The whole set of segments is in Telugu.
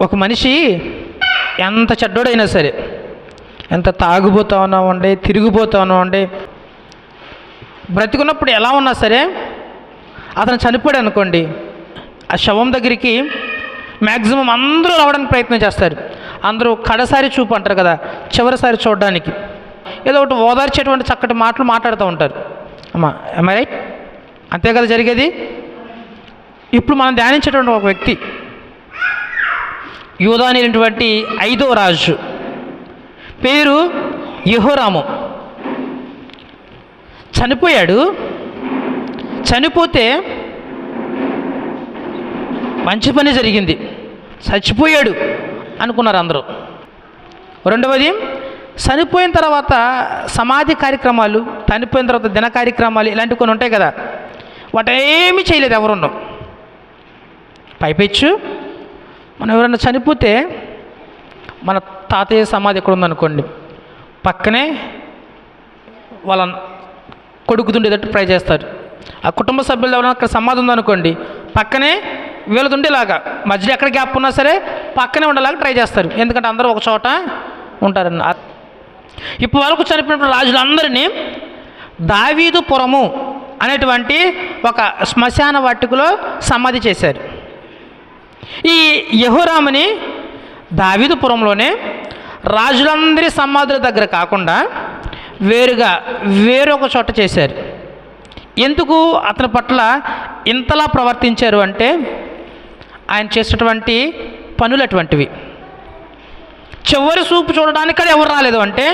ఒక మనిషి ఎంత చెడ్డోడైనా సరే ఎంత తాగుబోతా ఉన్నామండి తిరిగిపోతా ఉన్నామండి బ్రతికున్నప్పుడు ఎలా ఉన్నా సరే అతను చనిపోయాడు అనుకోండి ఆ శవం దగ్గరికి మ్యాక్సిమం అందరూ రావడానికి ప్రయత్నం చేస్తారు. అందరూ కడసారి చూపు అంటారు కదా చివరిసారి చూడడానికి. ఏదో ఒకటి ఓదార్చేటువంటి చక్కటి మాటలు మాట్లాడుతూ ఉంటారు. అమ్మా ఎమ్ఐ రైట్ అంతే కదా జరిగేది? ఇప్పుడు మనం ధ్యానించేటువంటి ఒక వ్యక్తి యూదా ఐదో రాజు. పేరు యహోరాము. చనిపోయాడు. చనిపోతే మంచి పని జరిగింది. చచ్చిపోయాడు అనుకున్నారు అందరూ. రెండవది చనిపోయిన తర్వాత సమాధి కార్యక్రమాలు చనిపోయిన తర్వాత దిన కార్యక్రమాలు ఇలాంటివి కొన్ని ఉంటాయి కదా. వాటేమీ చేయలేదు ఎవరున్నాం పైపెచ్చు మనం ఎవరైనా చనిపోతే మన తాతయ్య సమాధి ఎక్కడ ఉందనుకోండి పక్కనే వాళ్ళ కొడుకుతుండేటట్టు ట్రై చేస్తారు. ఆ కుటుంబ సభ్యులు ఎవరైనా అక్కడ సమాధి ఉందనుకోండి పక్కనే వీళ్ళదుండేలాగా మధ్యలో ఎక్కడ గ్యాప్ ఉన్నా సరే పక్కనే ఉండేలాగా ట్రై చేస్తారు. ఎందుకంటే అందరూ ఒక చోట ఉంటారన్న. ఇప్పుడు వరకు చనిపోయిన రాజులందరినీ దావీదుపురము అనేటువంటి ఒక శ్మశాన వాటికలో సమాధి చేశారు. ఈ యహోరాముని దావిదపురంలోనే రాజులందరి సమాధుల దగ్గర కాకుండా వేరుగా వేరొక చోట చేశారు. ఎందుకు? అతని పట్ల ఇంతలా ప్రవర్తించారు అంటే ఆయన చేసినటువంటి పనులు అటువంటివి చివరి చూపు చూడడానికి కూడా ఎవరు రాలేదు అంటే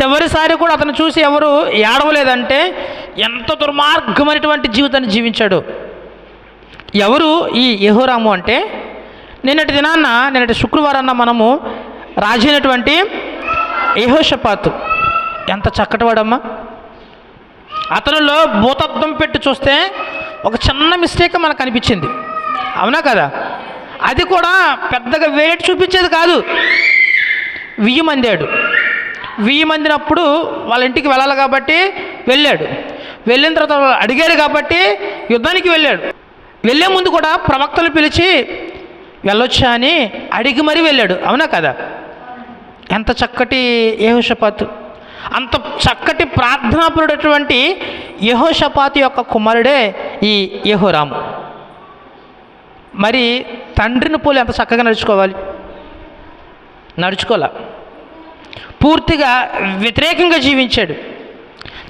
చివరిసారి కూడా అతను చూసి ఎవరు ఏడవలేదంటే ఎంత దుర్మార్గమైనటువంటి జీవితాన్ని జీవించాడు. ఎవరు ఈ యహోరాము అంటే? నిన్నటి దినాన్న నిన్నటి శుక్రవారాన్న మనము రాజైనటువంటి యహోషపాతు. ఎంత చక్కటివాడమ్మా. అతనిలో భూతత్వం పెట్టి చూస్తే ఒక చిన్న మిస్టేక్ మనకు అనిపించింది. అవునా కదా? అది కూడా పెద్దగా వేరేటి చూపించేది కాదు. వెయ్యి మందాడు వెయ్యి మందినప్పుడు వాళ్ళ ఇంటికి వెళ్ళాలి కాబట్టి వెళ్ళాడు. వెళ్ళిన తర్వాత అడిగారు కాబట్టి యుద్ధానికి వెళ్ళాడు. వెళ్ళే ముందు కూడా ప్రవక్తలు పిలిచి వెళ్ళొచ్చా అని అడిగి మరీ వెళ్ళాడు. అవునా కదా? ఎంత చక్కటి యహోషపాతు. అంత చక్కటి ప్రార్థనాపరుడటువంటి యహోషపాతు యొక్క కుమారుడే ఈ యహోరాము. మరి తండ్రిని పోలి ఎంత చక్కగా నడుచుకోవాలి? నడుచుకోలే. పూర్తిగా వ్యతిరేకంగా జీవించాడు.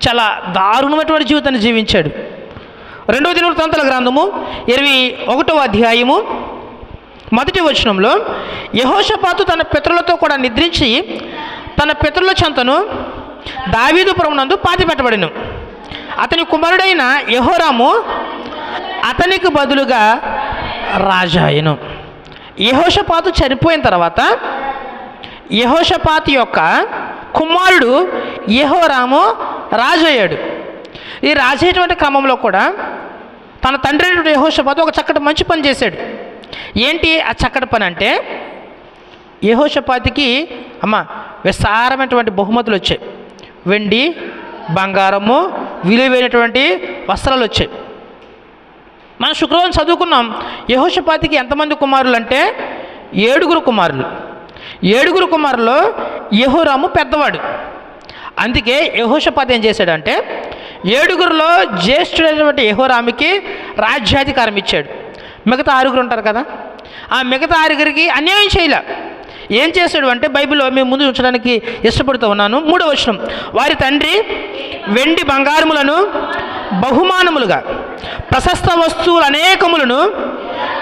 చాలా దారుణమైనటువంటి జీవితాన్ని జీవించాడు. రెండవ దినవృత్తాంతాల గ్రంథము ఇరవై ఒకటవ అధ్యాయము. మొదటి వచనంలో యహోషపాతు తన పితరులతో కూడా నిద్రించి తన పితరుల చెంతను దావీదు నందు పాతి పెట్టబడిను అతని కుమారుడైన యహోరాము అతనికి బదులుగా రాజాయను యహోషపాతు చనిపోయిన తర్వాత యహోషపాతు యొక్క కుమారుడు యహోరాము రాజయ్యాడు. ఈ రాసేటువంటి క్రమంలో కూడా తన తండ్రి అయినటువంటి యహోషపాతు ఒక చక్కటి మంచి పని చేశాడు. ఏంటి ఆ చక్కటి పని అంటే యహోషపాతికి అమ్మ విస్తారమైనటువంటి బహుమతులు వచ్చాయి. వెండి బంగారము విలువైనటువంటి వస్త్రాలు వచ్చాయి. మనం శుక్రవారం చదువుకున్నాం యహోషపాతికి ఎంతమంది కుమారులు అంటే ఏడుగురు కుమారులు. ఏడుగురు కుమారులు యహోరాము పెద్దవాడు. అందుకే యహోషపాతి ఏం చేశాడంటే ఏడుగురులో జ్యేష్ఠుడైనటువంటి యహోరామికి రాజ్యాధికారం ఇచ్చాడు. మిగతా ఆరుగురు ఉంటారు కదా? ఆ మిగతా ఆరుగురికి అన్యాయం చేయలే. ఏం చేశాడు అంటే బైబిల్లో మేము ముందు ఉంచడానికి ఇష్టపడుతూ ఉన్నాను. మూడో వచనం. వారి తండ్రి వెండి బంగారములను బహుమానములుగా ప్రశస్త వస్తువులు అనేకములను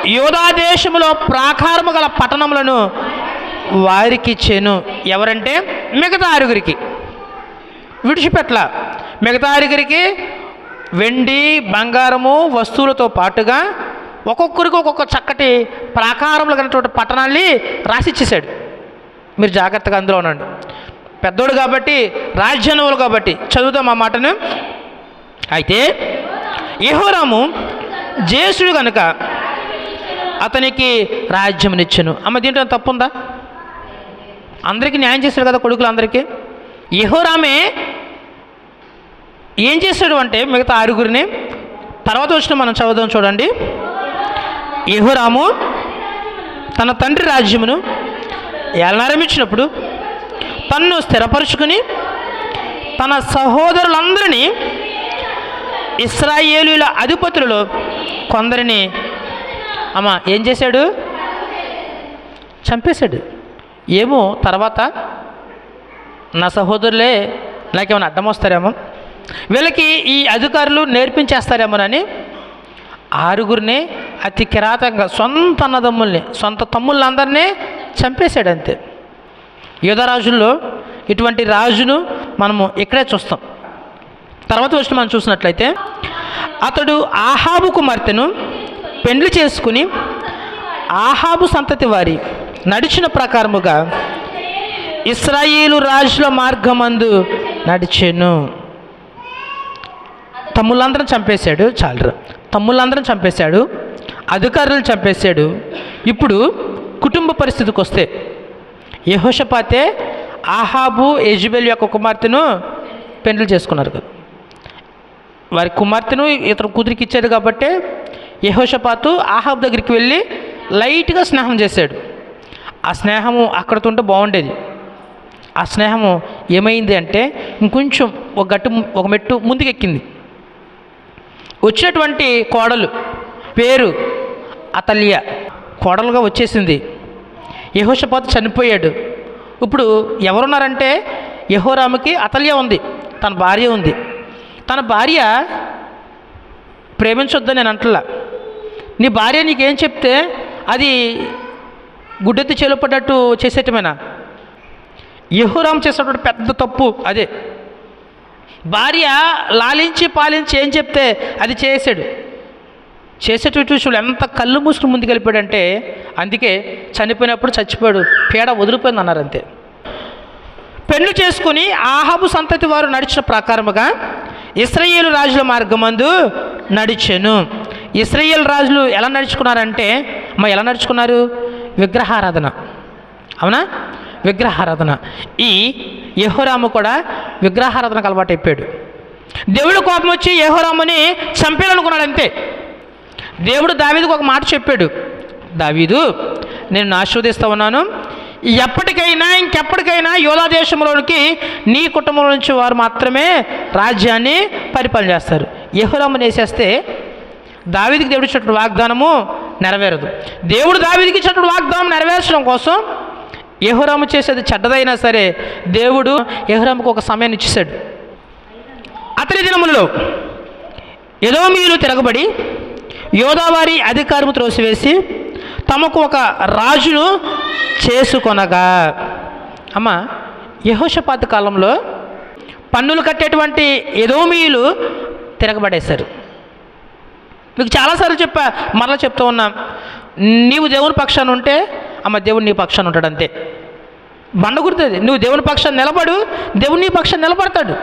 యోధాదేశములో ప్రాకారము గల పట్టణములను వారికి ఇచ్చాను. ఎవరంటే మిగతా ఆరుగురికి. విడిచిపెట్ల మిగతా ఆరుగురికి వెండి బంగారము వస్తువులతో పాటుగా ఒక్కొక్కరికి ఒక్కొక్క చక్కటి ప్రాకారములు కలిగినటువంటి పట్టణాన్ని రాసిచ్చేసాడు మీరు జాగ్రత్తగా అందులో ఉండండి. పెద్దోడు కాబట్టి రాజ్యనువులు కాబట్టి చదువుతాం ఆ మాటను. అయితే యహోరాము జేసుడు కనుక అతనికి రాజ్యమునిచ్చెను. అమ్మ దీంట్లో తప్పుందా? అందరికీ న్యాయం చేశాడు కదా కొడుకులు అందరికీ? యహోరామే ఏం చేశాడు అంటే మిగతా ఆరుగురిని తర్వాత వచ్చిన మనం చదువుదాం చూడండి. యహురాము తన తండ్రి రాజ్యమును ఏలనారంభించినప్పుడు తన్ను స్థిరపరుచుకుని తన సహోదరులందరినీ ఇస్రాయేలీల అధిపతులలో కొందరిని అమ్మ ఏం చేశాడు? చంపేశాడు. ఏమో తర్వాత నా సహోదరులే నాకేమైనా అడ్డం వస్తారేమో? వీళ్ళకి ఈ అధికారులు నేర్పించేస్తారేమోనని ఆరుగురిని అతి కిరాతంగా సొంత అన్నదమ్ముల్ని సొంత తమ్ముళ్ళందరినీ చంపేశాడు అంతే యుధరాజుల్లో ఇటువంటి రాజును మనము ఇక్కడే చూస్తాం. తర్వాత వచ్చిన మనం చూసినట్లయితే అతడు ఆహాబు కుమార్తెను పెండ్లి చేసుకుని ఆహాబు సంతతి వారి నడిచిన ప్రకారముగా ఇస్రాయేలు రాజుల మార్గమందు నడిచెను. తమ్ముళ్ళందరం చంపేశాడు చాలరు. తమ్ముళ్ళందరం చంపేశాడు అధికారులను చంపేశాడు. ఇప్పుడు కుటుంబ పరిస్థితికి వస్తే యహోషపాతే ఆహాబు యజుబెల్ యొక్క కుమార్తెను పెండ్లి చేసుకున్నారు కదా. వారి కుమార్తెను ఇతను కూతురికి ఇచ్చాడు కాబట్టి యహోషపాతు ఆహాబ్ దగ్గరికి వెళ్ళి లైట్గా స్నేహం చేశాడు. ఆ స్నేహము అక్కడతుంటే బాగుండేది. ఆ స్నేహము ఏమైంది అంటే ఇంకొంచెం ఒక గట్టు ఒక మెట్టు ముందుకెక్కింది. వచ్చినటువంటి కోడలు పేరు అతల్య. కోడలుగా వచ్చేసింది. యహోషపాత్ చనిపోయాడు. ఇప్పుడు ఎవరున్నారంటే యహోరాముకి అతల్య ఉంది. తన భార్య ఉంది. తన భార్య ప్రేమించొద్దని నేను అంటలా. నీ భార్య నీకేం చెప్తే అది గుడ్డెత్తి చేలుపడ్డట్టు చేసేటమేనా యహోరాము చేసినటువంటి పెద్ద తప్పు అదే. భార్య లాలించి పాలించి ఏం చెప్తే అది చేసాడు. చేసేటువంటి విషయంలో ఎంత కళ్ళు మూసుకుని ముందుకు వెళ్ళిపోయాడంటే అందుకే చనిపోయినప్పుడు చచ్చిపోయాడు పీడ వదిలిపోయింది అన్నారు అంతే పెళ్ళి చేసుకుని ఆహాబు సంతతి వారు నడిచిన ప్రకారముగా ఇస్రయేలు రాజుల మార్గమందు నడిచెను. ఇస్రయేల్ రాజులు ఎలా నడుచుకున్నారంటే మా ఎలా నడుచుకున్నారు? విగ్రహారాధన. అవునా? విగ్రహారాధన. ఈ యహోరాము కూడా విగ్రహారాధనకు అలవాటు అయిపోయాడు. దేవుడు కోపం వచ్చి యహోరాముని చంపేయాలనుకున్నాడు అంతే దేవుడు దావీదుకు ఒక మాట చెప్పాడు. దావీదు నేను ఆశీర్వదిస్తా ఉన్నాను. ఎప్పటికైనా ఇంకెప్పటికైనా యోధా దేశంలోనికి నీ కుటుంబం నుంచి వారు మాత్రమే రాజ్యాన్ని పరిపాలన చేస్తారు. యహోరాముని వేసేస్తే దావీదికి దేవుడు ఇచ్చినటువంటి వాగ్దానము నెరవేరదు. దేవుడు దావీదికి ఇచ్చినటువంటి వాగ్దానం నెరవేర్చడం కోసం యహురాము చేసేది చెడ్డదైనా సరే దేవుడు యహురాముకు ఒక సమయాన్ని ఇచ్చేశాడు. అతని దినములలో ఏదో మీరు తిరగబడి యోధావారి అధికారము త్రోసివేసి తమకు ఒక రాజును చేసుకొనగా. అమ్మ యహోషపాత కాలంలో పన్నులు కట్టేటువంటి ఎదోమీయులు తిరగబడేశారు. మీకు చాలాసార్లు చెప్పా మరలా చెప్తూ ఉన్నాం నీవు దేవుని పక్షాన ఉంటే అమ్మ దేవుడు నీ పక్షాన ఉంటాడు అంతే బండ గుర్తుంది. నువ్వు దేవుని పక్షాన్ని నిలబడు దేవుని నీ పక్షాన్ని నిలబడతాడు.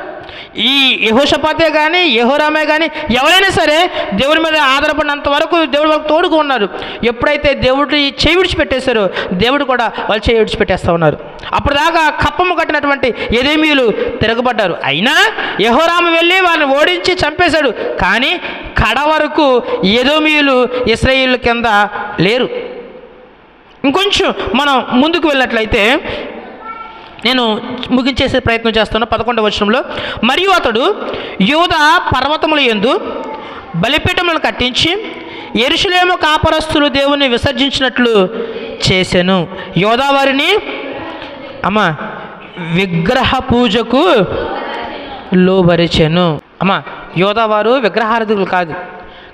ఈ యహోషపాతే కానీ యహోరామే కానీ ఎవరైనా సరే దేవుని మీద ఆధారపడినంత వరకు దేవుడు వాళ్ళకి తోడుగా ఉన్నారు. ఎప్పుడైతే దేవుడు చేయి విడిచిపెట్టేశారో దేవుడు కూడా వాళ్ళు చేయి విడిచిపెట్టేస్తూ ఉన్నారు. అప్పుడు దాకా కప్పము కట్టినటువంటి ఎదేమీలు తిరగబడ్డారు. అయినా యహోరాము వెళ్ళి వాళ్ళని ఓడించి చంపేశాడు. కానీ కడ వరకు ఎదోమీయులు ఇస్రాయిల్ కింద లేరు. ఇంకొంచెం మనం ముందుకు వెళ్ళినట్లయితే నేను ముగించేసే ప్రయత్నం చేస్తాను పదకొండవ వచనంలో. మరియు అతడు యువత పర్వతముల యందు బలిపీఠములను కట్టించి ఎరుషులేము కాపరస్తులు దేవుని విసర్జించినట్లు చేశాను యోదావారిని అమ్మ విగ్రహ పూజకు లోబరిచాను. అమ్మ యోధావారు విగ్రహారధులు కాదు.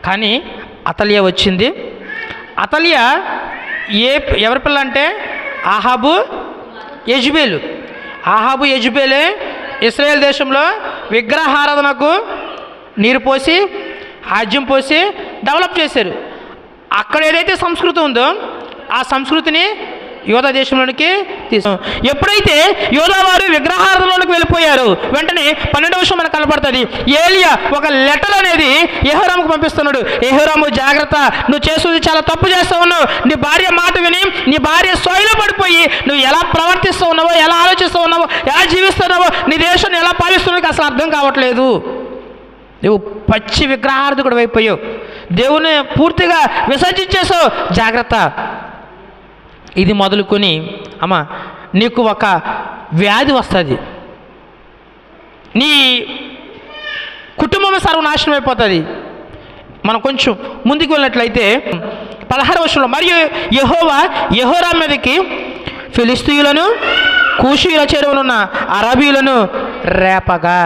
కానీ అతలియ వచ్చింది. అతలియ ఏ ఎవరి పిల్ల అంటే? ఆహాబు యజుబేలు. ఆహాబు యజుబేలే ఇస్రాయేల్ దేశంలో విగ్రహారాధనకు నీరు పోసి ఆజ్యం పోసి డెవలప్ చేశారు. అక్కడ ఏదైతే సంస్కృతి ఉందో ఆ సంస్కృతిని యోధా దేశంలోనికి తీసు ఎప్పుడైతే యోధా వారు విగ్రహార్థంలోకి వెళ్ళిపోయారు వెంటనే పన్నెండు విషయం మనకు కనపడుతుంది. ఏలియా ఒక లెటర్ అనేది ఎహోరాముకు పంపిస్తున్నాడు. ఎహోరాము జాగ్రత్త. నువ్వు చేస్తుంది చాలా తప్పు చేస్తూ ఉన్నావు. నీ భార్య మాట విని నీ భార్య సోయిలో పడిపోయి నువ్వు ఎలా ప్రవర్తిస్తూ ఉన్నావో ఎలా ఆలోచిస్తూ ఉన్నావో ఎలా జీవిస్తున్నావో నీ దేశాన్ని ఎలా పాలిస్తున్నావు అసలు అర్థం కావట్లేదు. నువ్వు పచ్చి విగ్రహార్థకుడు అయిపోయావు. దేవుని పూర్తిగా విసర్జించేసావు జాగ్రత్త. ఇది మొదలుకొని అమ్మ నీకు ఒక వ్యాధి వస్తుంది. నీ కుటుంబం సర్వనాశనం అయిపోతుంది. మనం కొంచెం ముందుకు వెళ్ళినట్లయితే పదహారు వర్షంలో మరియు యహోవా యహోరా మీదకి ఫిలిస్తీయులను కూషీల చెరువునున్న అరబీలను రేపగా.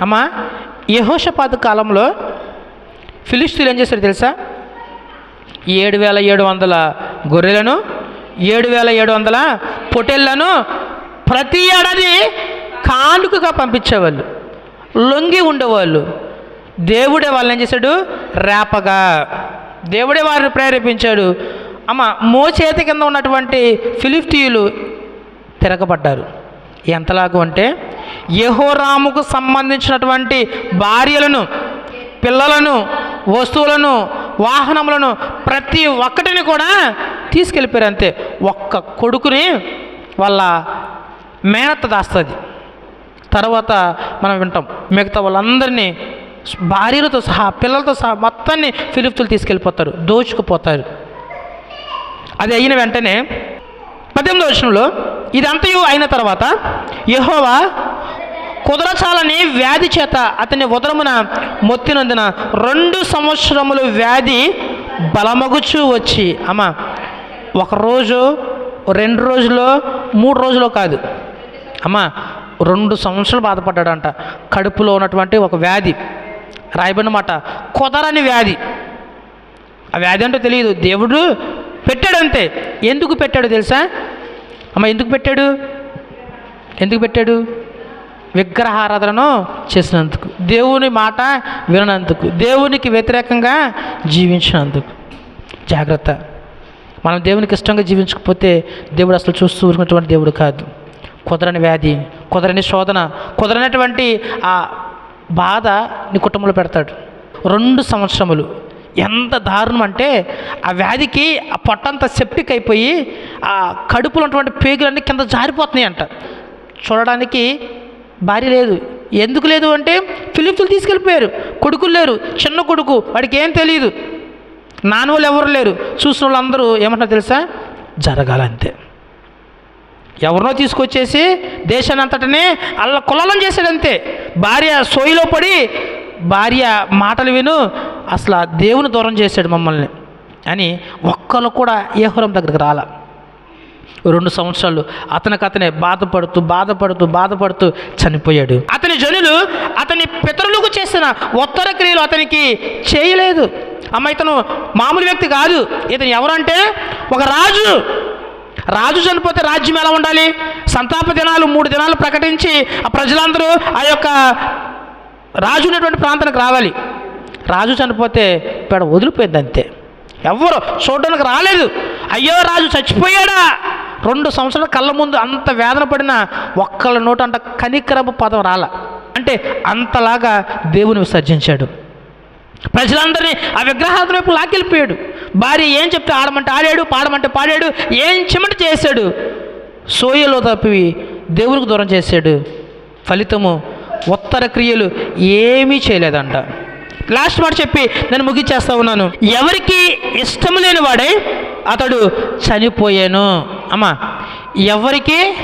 అమ్మా యహోషపాత కాలంలో ఫిలిస్తీయులు ఏం చేశారు తెలుసా? ఏడు వేల ఏడు వందల గొర్రెలను ఏడు వేల ఏడు వందల పొటెళ్ళను ప్రతి ఏడాది కానుకగా పంపించేవాళ్ళు. లొంగి ఉండేవాళ్ళు. దేవుడే వాళ్ళని ఏం చేశాడు? రేపగా. దేవుడే వారిని ప్రేరేపించాడు. అమ్మ మోచేతి కింద ఉన్నటువంటి ఫిలిఫ్టీయులు తిరగబడ్డారు. ఎంతలాగు అంటే యహోరాముకు సంబంధించినటువంటి భార్యలను పిల్లలను వస్తువులను వాహనములను ప్రతి ఒక్కటిని కూడా తీసుకెళ్ళిపోయారు అంతే ఒక్క కొడుకుని వాళ్ళ మేనత్త దాస్తుంది. తర్వాత మనం వింటాం మిగతా వాళ్ళందరినీ భార్యలతో సహా పిల్లలతో సహా మొత్తాన్ని ఫిలిప్తులు తీసుకెళ్ళిపోతారు దోచుకుపోతారు. అది అయిన వెంటనే పద్దెనిమిది వర్షంలో ఇదంతయు అయిన తర్వాత యహోవా కుదరచాలని వ్యాధి చేత అతని ఉదరమున మొత్తినందున రెండు సంవత్సరములు వ్యాధి బలమగుచూ వచ్చి అమ్మ ఒకరోజు రెండు రోజులో మూడు రోజులో కాదు. అమ్మా రెండు సంవత్సరాలు బాధపడ్డాడంట. కడుపులో ఉన్నటువంటి ఒక వ్యాధి. రాయబడినమాట కుదరని వ్యాధి. ఆ వ్యాధి అంటే తెలియదు. దేవుడు పెట్టాడు అంతే ఎందుకు పెట్టాడు తెలుసా? అమ్మ ఎందుకు పెట్టాడు? ఎందుకు పెట్టాడు? విగ్రహారాధనను చేసినందుకు. దేవుని మాట విననందుకు. దేవునికి వ్యతిరేకంగా జీవించినందుకు. జాగ్రత్త. మనం దేవునికి ఇష్టంగా జీవించకపోతే దేవుడు అసలు చూస్తూ ఊరుకున్నటువంటి దేవుడు కాదు. కుదరని వ్యాధి కుదరని శోధన కుదరనటువంటి ఆ బాధ నీ కుటుంబంలో పెడతాడు. రెండు సంవత్సరములు. ఎంత దారుణం అంటే ఆ వ్యాధికి ఆ పొట్టంతా సెప్టిక్ అయిపోయి ఆ కడుపులో ఉన్నటువంటి పేగులన్నీ కింద జారిపోతున్నాయి అంట చూడడానికి భార్య లేదు. ఎందుకు లేదు అంటే ఫిలిప్తులు తీసుకెళ్ళిపోయారు. కొడుకులు లేరు. చిన్న కొడుకు వాడికి ఏం తెలియదు నాన్న వాళ్ళు ఎవరు లేరు. చూసిన వాళ్ళందరూ ఏమంటారు తెలుసా? జరగాలంతే. ఎవరినో తీసుకొచ్చేసి దేశాన్ని అంతటనే అల్ల కులలం చేశాడంతే. భార్య సోయిలో పడి భార్య మాటలు విను అసలు దేవుని దూరం చేశాడు మమ్మల్ని. అని ఒక్కరు కూడా ఏహురం దగ్గరికి రాల. రెండు సంవత్సరాలు అతనికి అతనే బాధపడుతూ బాధపడుతూ బాధపడుతూ చనిపోయాడు. అతని జనులు అతని పితరులకు చేసిన ఉత్తర క్రియలు అతనికి చేయలేదు. అమ్మ ఇతను మామూలు వ్యక్తి కాదు. ఇతను ఎవరంటే ఒక రాజు. రాజు చనిపోతే రాజ్యం ఎలా ఉండాలి? సంతాప దినాలు మూడు దినాలు ప్రకటించి ఆ ప్రజలందరూ ఆ యొక్క రాజు ఉన్నటువంటి ప్రాంతానికి రావాలి. రాజు చనిపోతే ఇక్కడ వదిలిపోయింది అంతే. ఎవ్వరు చూడడానికి రాలేదు. అయ్యో రాజు చచ్చిపోయాడా? రెండు సంవత్సరాల కళ్ళ ముందు అంత వేదన పడిన ఒక్కళ్ళ నోట అంట కనికరపు పదం రాల. అంటే అంతలాగా దేవుని విసర్జించాడు. ప్రజలందరినీ ఆ విగ్రహాల వైపు లాకెళ్ళిపోయాడు భార్య ఏం చెప్తే ఆడమంటే ఆడాడు పాడమంటే పాడాడు ఏం చెమట చేశాడు. సోయలో తప్పి దేవునికి దూరం చేశాడు. ఫలితము ఉత్తర క్రియలు ఏమీ చేయలేదంట. లాస్ట్ మాట చెప్పి నేను ముగించేస్తా ఉన్నాను. ఎవరికి ఇష్టం లేని వాడే అతడు చనిపోయాను. అమ్మా ఎవరికి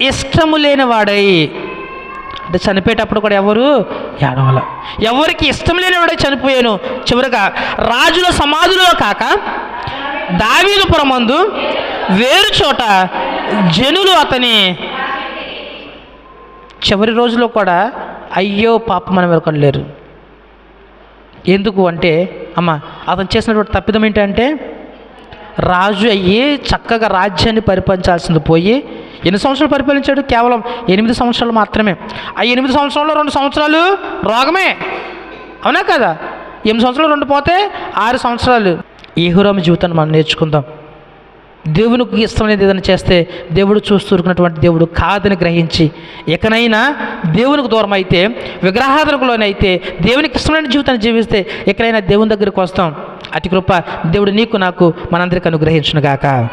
ఇష్టము లేని వాడై అంటే చనిపోయేటప్పుడు కూడా ఎవరు? ఏడవల ఎవరికి ఇష్టం లేనివాడే చనిపోయాను. చివరిగా రాజుల సమాధిలో కాక దావీదుపురమందు వేరు చోట జనులు అతని చివరి రోజులో కూడా అయ్యో పాప మనం లేరు ఎందుకు అంటే అమ్మ అతను చేసినటువంటి తప్పిదం ఏంటంటే రాజు అయ్యి చక్కగా రాజ్యాన్ని పరిపాలించాల్సింది పోయి ఎన్ని సంవత్సరాలు పరిపాలించాడు? కేవలం ఎనిమిది సంవత్సరాలు మాత్రమే. ఆ ఎనిమిది సంవత్సరాల్లో రెండు సంవత్సరాలు రోగమే. అవునా కదా? ఎనిమిది సంవత్సరాలు రెండు పోతే ఆరు సంవత్సరాలు. ఏహురామ జీవితాన్ని మనం నేర్చుకుందాం. దేవునికి ఇష్టమైనది ఏదైనా చేస్తే దేవుడు చూస్తూరుకున్నటువంటి దేవుడు కాదని గ్రహించి ఇకనైనా దేవునికి దూరం అయితే విగ్రహాధనకులోనైతే దేవునికి ఇష్టమైన జీవితాన్ని జీవిస్తే ఎక్కడైనా దేవుని దగ్గరికి వస్తాం. అతి కృప దేవుడు నీకు నాకు మనందరికి అనుగ్రహించునుగాక.